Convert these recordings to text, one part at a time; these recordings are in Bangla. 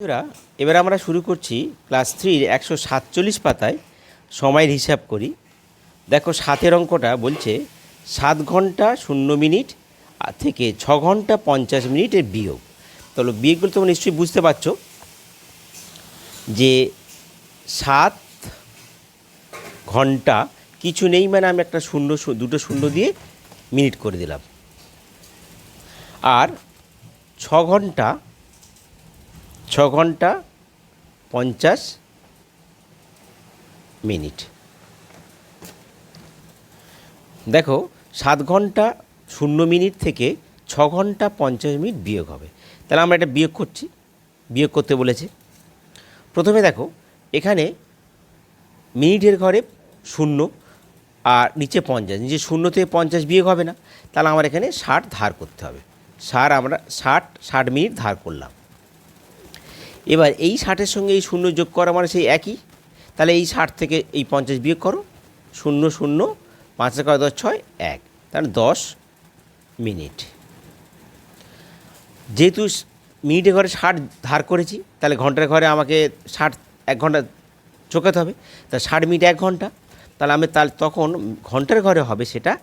বন্ধুরা, এবার আমরা শুরু করছি ক্লাস থ্রির একশো সাতচল্লিশ পাতায় সময়ের হিসাব করি। দেখো, সাতের অঙ্কটা বলছে সাত ঘণ্টা শূন্য মিনিট থেকে ছ ঘণ্টা পঞ্চাশ মিনিটের বিয়োগ। তাহলে বিয়োগগুলো তোমরা নিশ্চয়ই বুঝতে পারছ যে সাত ঘণ্টা কিছু নেই মানে আমি একটা শূন্য দুটো শূন্য দিয়ে মিনিট করে দিলাম। আর ছ ঘণ্টা ছ ঘণ্টা পঞ্চাশ মিনিট। দেখো, সাত ঘণ্টা শূন্য মিনিট থেকে ছ ঘণ্টা পঞ্চাশ মিনিট বিয়োগ হবে। তাহলে আমরা এটা বিয়োগ করছি। বিয়োগ করতে বলেছে। প্রথমে দেখো, এখানে মিনিটের ঘরে শূন্য আর নিচে পঞ্চাশ। নিচে শূন্য থেকে পঞ্চাশ বিয়োগ হবে না। তাহলে আমার এখানে ষাট ধার করতে হবে। ষাট আমরা ষাট ষাট মিনিট ধার করলাম। এবার এই ষাটের সঙ্গে এই শূন্য যোগ করা মানে সেই একই? তাহলে এই ষাট থেকে এই পঞ্চাশ বিয়োগ করো। শূন্য শূন্য, পাঁচ কয় দশ ছয়, এক। তাহলে দশ মিনিট। যেহেতু মিনিটে ঘরে ষাট ধার করেছি, তাহলে ঘণ্টার ঘরে আমাকে ষাট, এক ঘণ্টা চোকাতে হবে। তা ষাট মিনিট এক ঘণ্টা। তাহলে আমি তাহলে তখন ঘণ্টার ঘরে হবে সেটা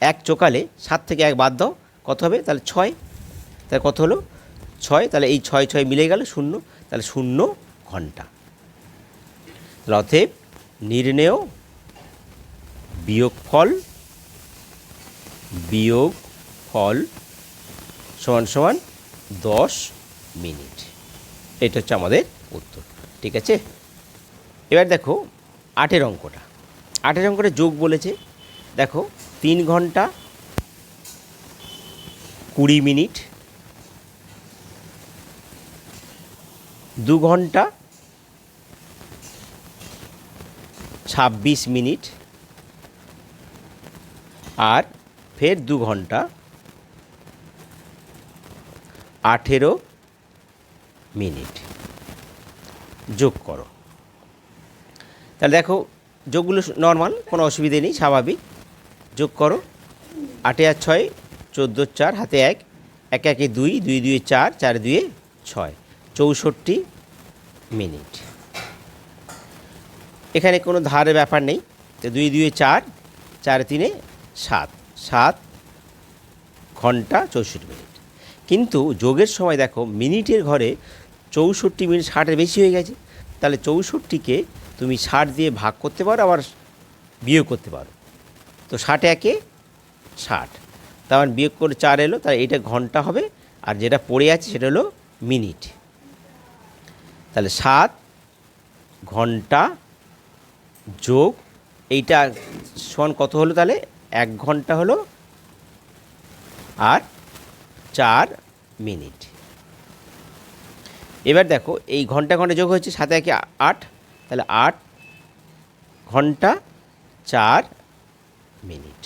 এক চোকালে সাত থেকে এক বাদ দাও। কত হবে? তাহলে ছয়। তাহলে কত হলো? ছয়। তাহলে এই ছয় ছয় মিলে গেল শূন্য। তাহলে শূন্য ঘণ্টা। অতএব নির্ণেয় বিয়োগ ফল বিয়োগ ফল সমান সমান দশ মিনিট। এটা হচ্ছে আমাদের উত্তর, ঠিক আছে? এবার দেখো আটের অঙ্কটা। আটের অঙ্কটা যোগ বলেছে। দেখো তিন ঘণ্টা কুড়ি মিনিট দু ঘণ্টা ছাব্বিশ মিনিট আর ফের দু ঘণ্টা আঠেরো মিনিট। যোগ করো। তাহলে দেখো, যোগগুলো নর্মাল কোনো অসুবিধে নেই, স্বাভাবিক। যোগ করো। আটে আর ছয়, চোদ্দ চার, হাতে এক। এক, একে দুই দুই দুই, চার চার, দুয়ে ছয়। চৌষট্টি মিনিট। এখানে কোনো ধারের ব্যাপার নেই। তো দুই দুয়ে চার চার তিনে সাত সাত ঘণ্টা চৌষট্টি মিনিট। কিন্তু যোগের সময় দেখো, মিনিটের ঘরে চৌষট্টি মিনিট ষাটের বেশি হয়ে গেছে। তাহলে চৌষট্টিকে তুমি ষাট দিয়ে ভাগ করতে পারো, আবার বিয়োগ করতে পারো। তো ষাট একে ষাট। তার মানে বিয়োগ করে চার এলো, তাহলে এটা ঘণ্টা হবে, আর যেটা পড়ে আছে সেটা হলো মিনিট। তাহলে সাত ঘণ্টা যোগ, এইটা সমান কত হলো তাহলে? এক ঘণ্টা হলো আর চার মিনিট। এবার দেখো, এই ঘণ্টা ঘণ্টা যোগ হচ্ছে সাথে একে আট, তাহলে আট ঘণ্টা চার মিনিট।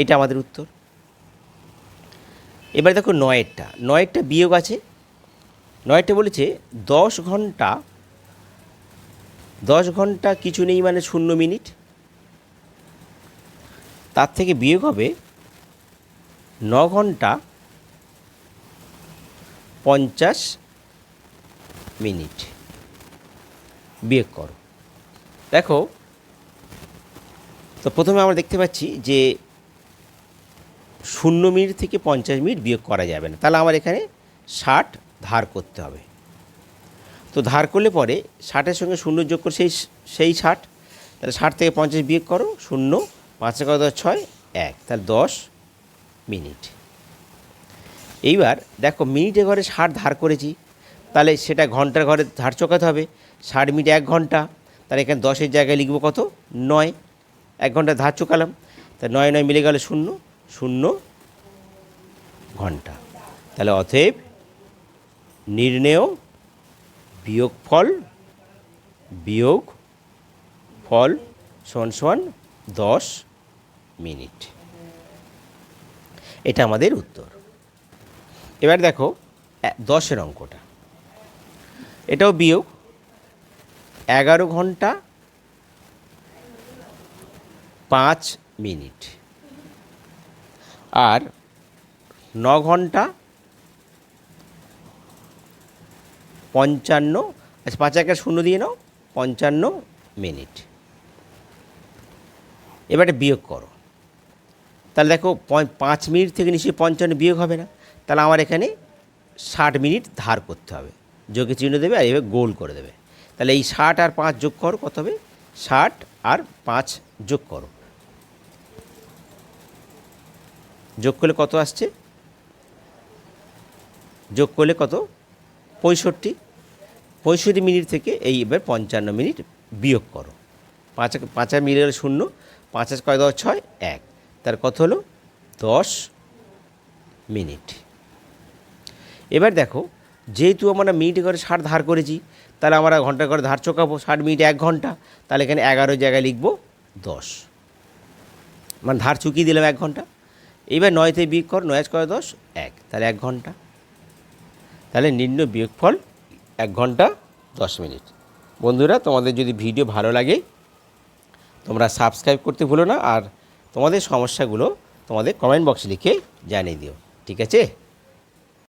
এটা আমাদের উত্তর। এবার দেখো নয়েরটা নয়েরটা বিয়োগ আছে। নয়টা বলেছে, দশ ঘণ্টা দশ ঘণ্টা কিছু নেই মানে শূন্য মিনিট। তার থেকে বিয়োগ হবে ন ঘণ্টা পঞ্চাশ মিনিট। বিয়োগ করো। দেখো, তো প্রথমে আমরা দেখতে পাচ্ছি যে শূন্য মিনিট থেকে পঞ্চাশ মিনিট বিয়োগ করা যাবে না। তাহলে আমার এখানে ষাট ধার করতে হবে। তো ধার করলে পরে ষাটের সঙ্গে শূন্য যোগ করে সেই সেই ষাট, তাহলে ষাট থেকে পঞ্চাশ বিয়োগ করো, শূন্য, পাঁচে কত দশ ছয়, এক। তাহলে দশ মিনিট। এইবার দেখো মিনিটে ঘরে ষাট ধার করেছি, তাহলে সেটা ঘণ্টার ঘরে ধার চোকাতে হবে। ষাট মিনিট এক ঘণ্টা, তাহলে এখানে দশের জায়গায় লিখব কত? নয়। এক ঘণ্টা ধার চোকালাম, তা নয় নয় মিলে গেল শূন্য শূন্য ঘণ্টা। তাহলে অতএব নির্ণেয়, বিয়োগ ফল বিয়োগ ফল সমান সমান দশ মিনিট। এটা আমাদের উত্তর। এবার দেখো দশের অঙ্কটা। এটাও বিয়োগ, এগারো ঘণ্টা পাঁচ মিনিট। আর ন ঘণ্টা পঞ্চান্ন। আচ্ছা পাঁচ একটা শূন্য দিয়ে নাও, পঞ্চান্ন মিনিট। এবারে বিয়োগ করো। তাহলে দেখো পাঁচ মিনিট থেকে নিশ্চয়ই পঞ্চান্ন বিয়োগ হবে না। তাহলে আমার এখানে ষাট মিনিট ধার করতে হবে। যোগে চিহ্ন দেবে আর এভাবে গোল করে দেবে। তাহলে এই ষাট আর পাঁচ যোগ করো, কত হবে? ষাট আর পাঁচ যোগ করো। যোগ করলে কত আসছে? যোগ করলে কত? পঁয়ষট্টি পঁয়ষট্টি মিনিট থেকে এই এবার পঞ্চান্ন মিনিট বিয়োগ করো। পাঁচ পাঁচ মিনিট হলো শূন্য, পাঁচ আর কয় দশ, ছয় এক। তার কত হলো? দশ মিনিট। এবার দেখো, যেহেতু আমরা মিনিট করে ষাট ধার করেছি, তাহলে আমরা ঘণ্টা করে ধার চোকাবো, ষাট মিনিট এক ঘণ্টা, তাহলে এখানে এগারো জায়গায় লিখব দশ। মানে ধার চুকিয়ে দিলাম এক ঘণ্টা। এবার নয়তে বিয়োগ কর, নয় করে দশ, এক। তাহলে এক ঘণ্টা। তাহলে নিম্ন বিয়োগফল এক ঘণ্টা দশ মিনিট। বন্ধুরা, তোমাদের যদি ভিডিও ভালো লাগে, তোমরা সাবস্ক্রাইব করতে ভুলো না, আর তোমাদের সমস্যাগুলো তোমাদের কমেন্ট বক্সে লিখে জানিয়ে দিও। ঠিক আছে?